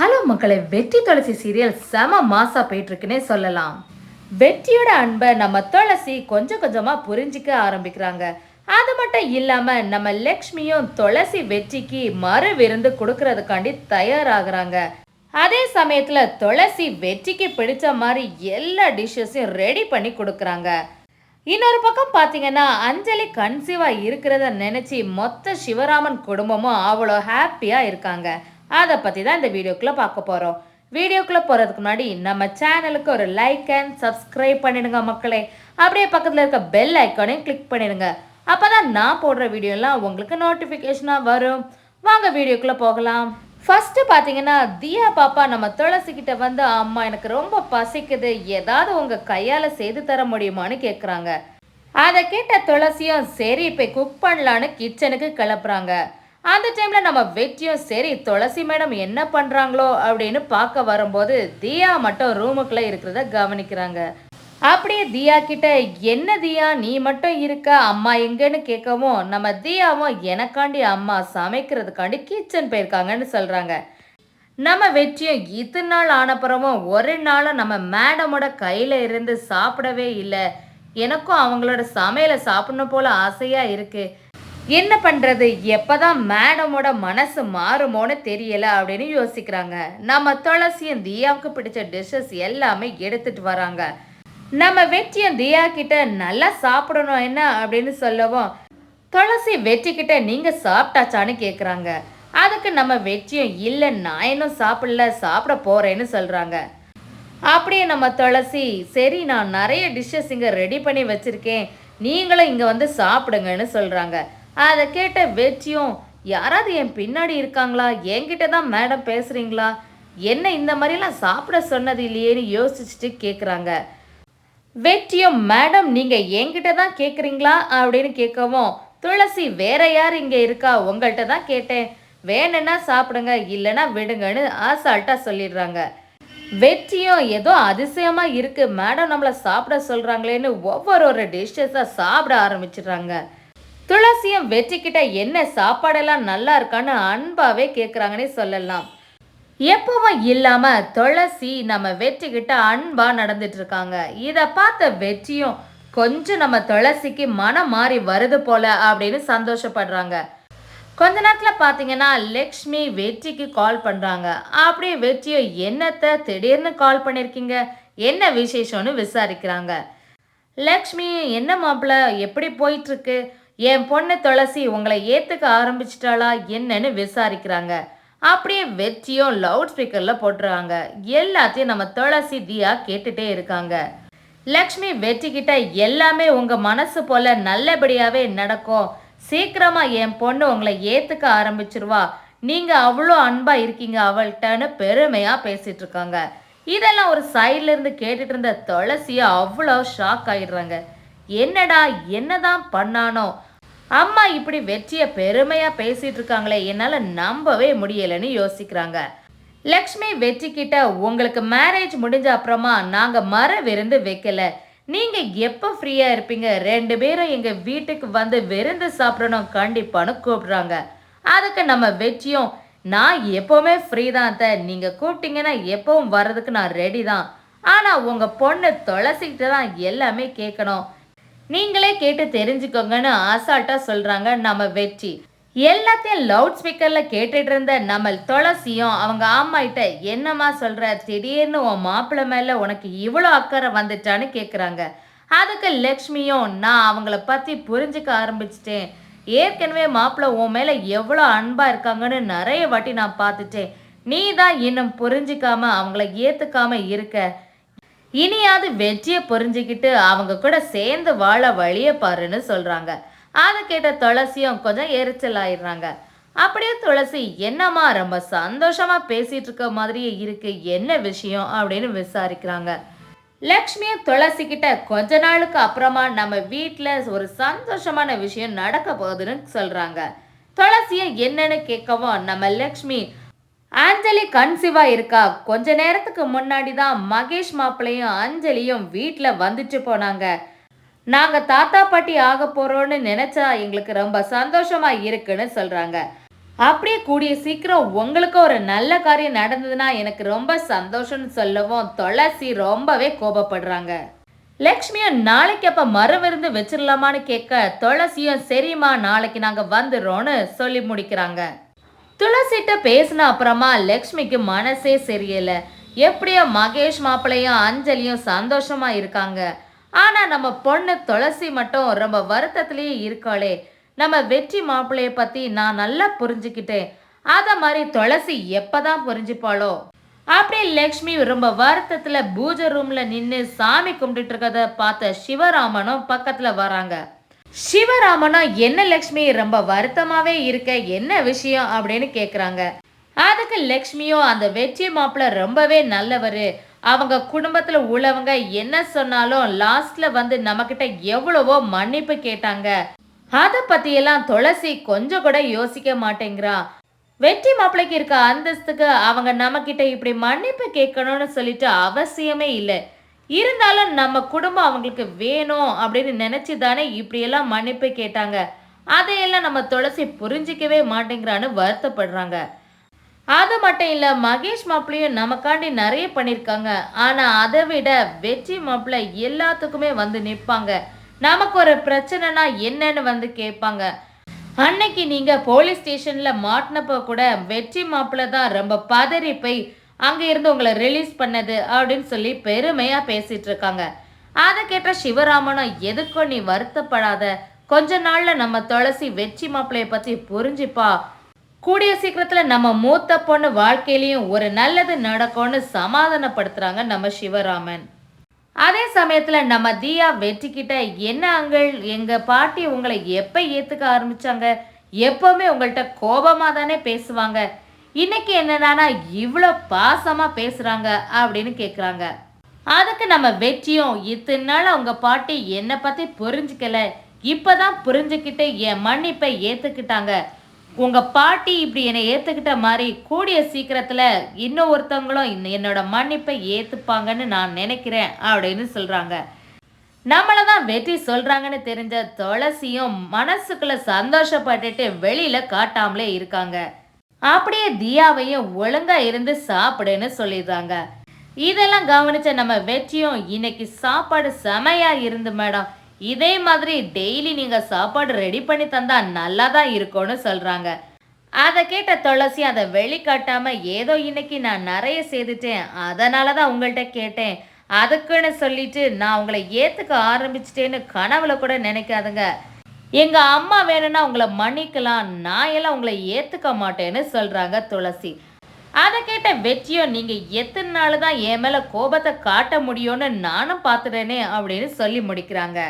Hello மக்களே வெற்றி துளசி serial செம மாசா போயிட்டுருக்குனே சொல்லலாம். வெற்றியோட அன்பை நம்ம துளசி கொஞ்சம் கொஞ்சமாக புரிஞ்சிக்க ஆரம்பிக்கிறாங்க. அது மட்டும் இல்லாமல் நம்ம லக்ஷ்மியும் துளசி வெற்றிக்கு மறு விருந்து கொடுக்கறதுக்காண்டி தயாராகிறாங்க. அதே சமயத்தில் துளசி வெற்றிக்கு பிடிச்ச மாதிரி எல்லா டிஷ்ஷஸையும் ரெடி பண்ணி கொடுக்குறாங்க. இன்னொரு பக்கம் பார்த்தீங்கன்னா அஞ்சலி கன்சீவாக இருக்கிறத நினச்சி மொத்த சிவராமன் குடும்பமும் அவ்வளோ ஹாப்பியாக இருக்காங்க. அதை பற்றி தான் இந்த வீடியோக்குள்ளே பார்க்க போகிறோம் வீடியோக்குள்ளே போகிறதுக்கு முன்னாடி நம்ம சேனலுக்கு ஒரு லைக் அண்ட் சப்ஸ்கிரைப் பண்ணிடுங்க மக்களே. அப்படியே பக்கத்தில் இருக்க பெல் ஐக்கானையும் கிளிக் பண்ணிடுங்க. அப்பதான் நான் போடுற வீடியோலாம் உங்களுக்கு நோட்டிஃபிகேஷனாக வரும். வாங்க வீடியோக்குள்ளே போகலாம். ஃபஸ்ட்டு பார்த்தீங்கன்னா தியா பாப்பா நம்ம துளசிக்கிட்ட வந்து அம்மா எனக்கு ரொம்ப பசிக்குது. ஏதாவது உங்கள் கையால் செய்து தர முடியுமான்னு கேட்குறாங்க அதை கேட்ட துளசியும் சரி இப்போ குக் பண்ணலான்னு கிச்சனுக்கு கிளப்புறாங்க அந்த டைமில் நம்ம வெற்றியும் சரி துளசி மேடம் என்ன பண்ணுறாங்களோ அப்படின்னு பார்க்க வரும்போது தியா மட்டும் ரூமுக்குள்ள இருக்கிறத கவனிக்கிறாங்க. அப்படியே தியா கிட்ட என்ன தியா நீ மட்டும் இருக்க அம்மா எங்கன்னு கேட்கவும் நம்ம தியாவும் எனக்காண்டி அம்மா சமைக்கிறதுக்காண்டி கிச்சன் போயிருக்காங்கன்னு சொல்கிறாங்க நம்ம வெற்றியும் இத்தனை நாள் ஆனப்புறமும் ஒரு நாளும் நம்ம மேடமோட கையில் இருந்து சாப்பிடவே இல்லை. எனக்கும் அவங்களோட சமையலை சாப்பிடணும் போல ஆசையாக இருக்குது என்ன பண்ணுறது எப்போ தான் மேடமோட மனசு மாறுமோன்னு தெரியல அப்படின்னு யோசிக்கிறாங்க. நம்ம துளசியும் தியாவுக்கு பிடிச்ச டிஷ்ஷஸ் எல்லாமே எடுத்துட்டு வராங்க. நம்ம வெற்றியும் தியா கிட்ட நல்லா சாப்பிடணும் என்ன அப்படின்னு சொல்லவும் துளசி வெற்றி கிட்ட நீங்கள் சாப்பிட்டாச்சான்னு கேட்குறாங்க அதுக்கு நம்ம வெற்றியும் இல்லை நான் இன்னும் சாப்பிடல சாப்பிட போகிறேன்னு சொல்கிறாங்க அப்படியே நம்ம துளசி சரி நான் நிறைய டிஷ்ஷஸ் இங்கே ரெடி பண்ணி வச்சுருக்கேன். நீங்களும் இங்கே வந்து சாப்பிடுங்கன்னு சொல்கிறாங்க அதை கேட்ட வெற்றியும் யாராவது என் பின்னாடி இருக்காங்களா? என்கிட்ட தான் மேடம் பேசுகிறீங்களா என்ன இந்த மாதிரிலாம் சாப்பிட சொன்னது இல்லையேன்னு யோசிச்சுட்டு கேட்குறாங்க வெற்றியும் மேடம் நீங்கள் என்கிட்ட தான் கேட்குறீங்களா அப்படின்னு கேட்கவும் துளசி வேற யார் இங்கே இருக்கா? உங்கள்கிட்ட தான் கேட்டேன். வேணும்னா சாப்பிடுங்க இல்லைன்னா விடுங்கன்னு ஆசால்ட்டாக சொல்லிடுறாங்க. வெற்றியும் ஏதோ அதிசயமாக இருக்குது மேடம் நம்மளை சாப்பிட சொல்கிறாங்களேன்னு ஒவ்வொரு ஒரு டிஷ்ஷஸாக சாப்பிட ஆரம்பிச்சிடுறாங்க. துளசியும் வெற்றிக்கிட்ட என்ன சாப்பாடெல்லாம் நல்லா இருக்கான்னு அன்பாவே கேட்குறாங்கன்னே சொல்லலாம். எப்பவும் இல்லாம துளசி நம்ம வெற்றிக்கிட்ட அன்பா நடந்துட்டு இருக்காங்க இதை பார்த்த வெற்றியும் கொஞ்சம் நம்ம துளசிக்கு மனம் மாறி வருது போல அப்படின்னு சந்தோஷப்படுறாங்க. கொஞ்ச நேரத்தில் பார்த்தீங்கன்னா லக்ஷ்மி வெற்றிக்கு கால் பண்ணுறாங்க அப்படியே வெற்றியும் என்னத்தை திடீர்னு கால் பண்ணியிருக்கீங்க என்ன விசேஷம்னு விசாரிக்கிறாங்க. லக்ஷ்மி என்ன மாப்பிள்ள எப்படி போயிட்டுருக்கு என் பொண்ணு துளசி உங்களை ஏற்றுக்க ஆரம்பிச்சிட்டாளா என்னன்னு விசாரிக்கிறாங்க. அப்படியே வெற்றியும் லவுட் ஸ்பீக்கரில் போட்டுருவாங்க எல்லாத்தையும் நம்ம துளசி தியா கேட்டுட்டே இருக்காங்க. லக்ஷ்மி வெற்றிக்கிட்ட எல்லாமே உங்கள் மனசு போல நல்லபடியாகவே நடக்கும். சீக்கிரமா என் பொண்ணு உங்களை ஏத்துக்க ஆரம்பிச்சிருவா. நீங்க அவ்வளோ அன்பா இருக்கீங்க அவள்கிட்டன்னு பெருமையா பேசிட்டு இருக்காங்க. இதெல்லாம் ஒரு சைட்ல இருந்து கேட்டுட்டு இருந்த துளசியை அவ்வளோ ஷாக் ஆயிடுறாங்க. என்னடா என்னதான் பண்ணானோ? அம்மா இப்படி வெற்றியை பெருமையாக பேசிட்டு இருக்காங்களே என்னால் நம்பவே முடியலன்னு யோசிக்கிறாங்க. லக்ஷ்மி வெற்றி கிட்ட உங்களுக்கு மேரேஜ் முடிஞ்ச அப்புறமா நாங்கள் மர விருந்து வைக்கல. நீங்கள் எப்போ ஃப்ரீயாக இருப்பீங்க? ரெண்டு பேரும் எங்கள் வீட்டுக்கு வந்து விருந்து சாப்பிடணும் கண்டிப்பான்னு கூப்பிடுறாங்க. அதுக்கு நம்ம வெற்றியும் நான் எப்போவுமே ஃப்ரீ தான் த நீங்கள் கூப்பிட்டீங்கன்னா எப்பவும் வர்றதுக்கு நான் ரெடி தான். ஆனால் உங்கள் பொண்ணு துளசிக்கிட்டு தான் எல்லாமே கேட்கணும். நீங்களே கேட்டு தெரிஞ்சுக்கோங்கன்னு அசால்ட்டா சொல்றாங்க நம்ம வெற்றி. எல்லாத்தையும் லவுட் ஸ்பீக்கர்ல கேட்டுட்டு இருந்த நம்ம துளசியும் அவங்க ஆமாயிட்ட என்னம்மா சொல்ற? திடீர்னு உன் மாப்பிள்ளை மேல உனக்கு இவ்வளோ அக்கறை வந்துட்டான்னு கேக்குறாங்க. அதுக்கு லக்ஷ்மியும் நான் அவங்கள பத்தி புரிஞ்சுக்க ஆரம்பிச்சிட்டேன். ஏற்கனவே மாப்பிள்ளை உன் மேல எவ்வளோ அன்பா இருக்காங்கன்னு நிறைய வாட்டி நான் பார்த்துட்டேன். நீ தான் இன்னும் புரிஞ்சிக்காம அவங்கள ஏத்துக்காம இருக்க. இனியாவது வெற்றியை புரிஞ்சுக்கிட்டு அவங்க கூட சேர்ந்து வாழ வழியை பாருன்னு சொல்கிறாங்க அதை கேட்ட துளசியும் கொஞ்சம் எரிச்சல் ஆயிடுறாங்க. அப்படியே துளசி என்னம்மா ரொம்ப சந்தோஷமாக பேசிகிட்டு இருக்க மாதிரியே இருக்குது என்ன விஷயம்? அப்படின்னு விசாரிக்கிறாங்க. லக்ஷ்மியும் துளசி கிட்ட கொஞ்ச நாளுக்கு அப்புறமா நம்ம வீட்டில் ஒரு சந்தோஷமான விஷயம் நடக்க போகுதுன்னு சொல்கிறாங்க துளசியை என்னன்னு கேட்கவும் நம்ம லக்ஷ்மி அஞ்சலி கன்சீவா இருக்கா? கொஞ்ச நேரத்துக்கு முன்னாடி தான் மகேஷ் மாப்பிள்ளையும் அஞ்சலியும் வீட்டில் வந்துட்டு போனாங்க. நாங்கள் தாத்தா பாட்டி ஆக போகிறோன்னு நினச்சா எங்களுக்கு ரொம்ப சந்தோஷமாக இருக்குன்னு சொல்கிறாங்க அப்படியே கூடிய சீக்கிரம் உங்களுக்கு ஒரு நல்ல காரியம் நடந்ததுன்னா எனக்கு ரொம்ப சந்தோஷம்னு சொல்லவும் துளசி ரொம்பவே கோபப்படுறாங்க. லக்ஷ்மியும் நாளைக்கு அப்போ மரம் இருந்து வச்சிடலாமான்னு கேட்க துளசியும் சரிம்மா நாளைக்கு நாங்கள் வந்துடுறோன்னு சொல்லி முடிக்கிறாங்க. துளசிட்ட பேசின அப்புறமா லக்ஷ்மிக்கு மனசே சரியலை எப்படியோ மகேஷ் மாப்பிள்ளையும் அஞ்சலியும் சந்தோஷமா இருக்காங்க. ஆனா நம்ம பொண்ணு துளசி மட்டும் ரொம்ப வருத்தத்திலேயே இருக்காளே. நம்ம வெற்றி மாப்பிள்ளைய பத்தி நான் நல்லா புரிஞ்சுக்கிட்டேன். அத மாதிரி துளசி எப்பதான் புரிஞ்சுப்பாளோ? அப்படி லக்ஷ்மி ரொம்ப வருத்தத்துல பூஜை ரூம்ல நின்று சாமி கும்பிட்டு இருக்கத பார்த்த சிவராமனும் பக்கத்துல வராங்க. சிவராமனா என்ன லக்ஷ்மி? ரொம்ப வருத்தமாவே இருக்க என்ன விஷயம் அப்படின்னு கேக்குறாங்க. அதுக்கு லக்ஷ்மியும் அந்த வெற்றி மாப்பிள்ள ரொம்பவே நல்லவர். அவங்க குடும்பத்துல உள்ளவங்க என்ன சொன்னாலும் லாஸ்ட்ல வந்து நம்மக்கிட்ட எவ்வளவோ மன்னிப்பு கேட்டாங்க. அத பத்தியெல்லாம் துளசி கொஞ்சம் கூட யோசிக்க மாட்டேங்கிறா. வெற்றி மாப்பிள்ளைக்கு இருக்க அந்தஸ்துக்கு அவங்க நம்மக்கிட்ட இப்படி மன்னிப்பு கேட்கணும்னு சொல்லிட்டு அவசியமே இல்லை. இருந்தாலும் நம்ம குடும்பம் அவங்களுக்கு வேணும் அப்படின்னு நினைச்சு தானே இப்படியெல்லாம் மன்னிப்பு கேட்டாங்க. அதையெல்லாம் நம்ம துளசி புரிஞ்சிக்கவே மாட்டேங்கிறான்னு வருத்தப்படுறாங்க. அது மட்டும் இல்லை மகேஷ் மாப்பிளையும் நமக்காண்டி நிறைய பண்ணியிருக்காங்க. ஆனால் அதை விட வெற்றி மாப்பிள்ளை எல்லாத்துக்குமே வந்து நிற்பாங்க. நமக்கு ஒரு பிரச்சனைனா என்னன்னு வந்து கேட்பாங்க. அன்னைக்கு நீங்க போலீஸ் ஸ்டேஷன்ல மாட்டினப்போ கூட வெற்றி மாப்பிள்ள தான் ரொம்ப பதறி போய் அங்க இருந்து உங்களை ரிலீஸ் பண்ணது அப்படின்னு சொல்லி பெருமையா பேசிட்டு இருக்காங்க. அதை கேட்ட சிவராமனும் எதுக்கும் நீ வருத்தப்படாத. கொஞ்ச நாள்ல நம்ம துளசி வெற்றி மாப்பிள்ளைய பத்தி புரிஞ்சுப்பா. கூடிய சீக்கிரத்துல நம்ம மூத்த பொண்ணு வாழ்க்கையிலையும் ஒரு நல்லது நடக்கும்னு சமாதானப்படுத்துறாங்க நம்ம சிவராமன். அதே சமயத்துல நம்ம தியா வெற்றிக்கிட்ட என்ன அங்கள்? எங்க பாட்டி உங்களை எப்ப ஏத்துக்க ஆரம்பிச்சாங்க? எப்பவுமே உங்கள்கிட்ட கோபமா தானே பேசுவாங்க. இன்னைக்கு என்னன்னா இவ்வளோ பாசமாக பேசுகிறாங்க அப்படின்னு கேட்குறாங்க அதுக்கு நம்ம வெற்றியும் இத்தனை நாள் அவங்க பாட்டி என்னை பற்றி புரிஞ்சுக்கல. இப்போதான் புரிஞ்சுக்கிட்டு என் மன்னிப்பை ஏற்றுக்கிட்டாங்க உங்கள் பாட்டி இப்படி என்னை ஏற்றுக்கிட்ட மாதிரி கூடிய சீக்கிரத்தில் இன்னும் ஒருத்தவங்களும் என்னோட மன்னிப்பை ஏற்றுப்பாங்கன்னு நான் நினைக்கிறேன் அப்படின்னு சொல்கிறாங்க நம்மளை தான் வெற்றி சொல்கிறாங்கன்னு தெரிஞ்ச துளசியும் மனசுக்குள்ளே சந்தோஷப்பட்டுட்டு வெளியில் காட்டாமலே இருக்காங்க. அப்படியே தியாவையும் ஒழுங்கா இருந்து சாப்பிடுன்னு சொல்லிடுறாங்க. இதெல்லாம் கவனிச்ச நம்ம வெற்றியும் இன்னைக்கு சாப்பாடு செமையா இருந்து மேடம். இதே மாதிரி டெய்லி நீங்க சாப்பாடு ரெடி பண்ணி தந்தா நல்லா தான் இருக்கும்னு சொல்றாங்க. அதை கேட்ட துளசி அதை வெளிக்காட்டாம ஏதோ இன்னைக்கு நான் நிறைய செய்துட்டேன். அதனால தான் உங்கள்கிட்ட கேட்டேன். அதுக்குன்னு சொல்லிட்டு நான் உங்களை ஏத்துக்க ஆரம்பிச்சிட்டேன்னு கனவுல கூட நினைக்காதுங்க. எங்க அம்மா வேணும்னா உங்களை மன்னிக்கலாம் நான் எல்லாம் உங்களை ஏத்துக்க மாட்டேன்னு சொல்றாங்க துளசி. அதை கேட்ட வெற்றியும் நீங்க எத்தனை நாள் தான் என் மேல கோபத்தை காட்ட முடியும்னு நானும் பார்த்துட்டேனே அப்படின்னு சொல்லி முடிக்கிறாங்க.